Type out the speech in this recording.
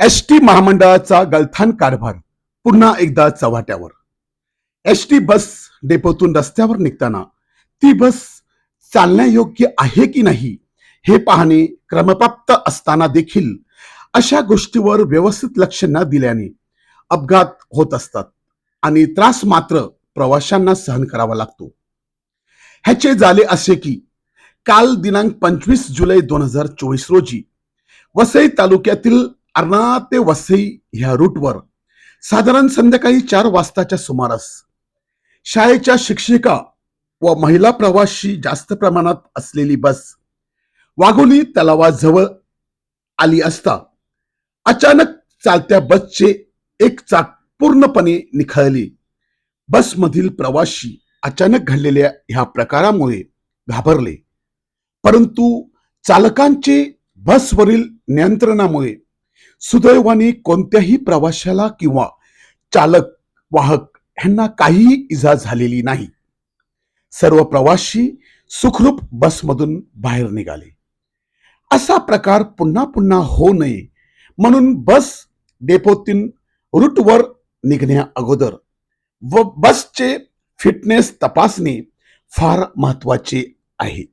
S T महामंडळाचा गलथान कारभार पुन्हा एकदा चव्हाट्यावर. एस टी बस डेपोतून रस्त्यावर निघताना ती बस चालण्यायोग्य आहे की नाही हे पाहणे क्रमप्राप्त असताना देखील अशा गोष्टीवर व्यवस्थित लक्ष न दिल्याने अपघात होत असतात आणि त्रास मात्र प्रवाशांना सहन करावा लागतो. ह्याचे झाले असे की काल दिनांक पंचवीस जुलै दोन हजार चोवीस रोजी वसई तालुक्यातील अर्नाळा ते वसई ह्या रूटवर साधारण संध्याकाळी चार वाजताच्या सुमारास शाळेच्या शिक्षिका व महिला प्रवासी जास्त प्रमाणात असलेली बस वाघोली तलावाजवळ आली असता अचानक चालत्या बसचे एक चाक पूर्णपणे निखळली. बसमधील प्रवासी अचानक घडलेल्या ह्या प्रकारामुळे घाबरले. परंतु चालकांचे बसवरील नियंत्रणामुळे सुदैवाने कोणत्याही प्रवाशाला किंवा चालक वाहक ह्यांना काहीही इजा झालेली नाही. सर्व प्रवाशी सुखरूप बसमधून बाहेर निघाले. असा प्रकार पुन्हा पुन्हा होऊ नये म्हणून बस डेपोतून रूटवर निघण्या अगोदर व बसचे फिटनेस तपासणे फार महत्त्वाचे आहे.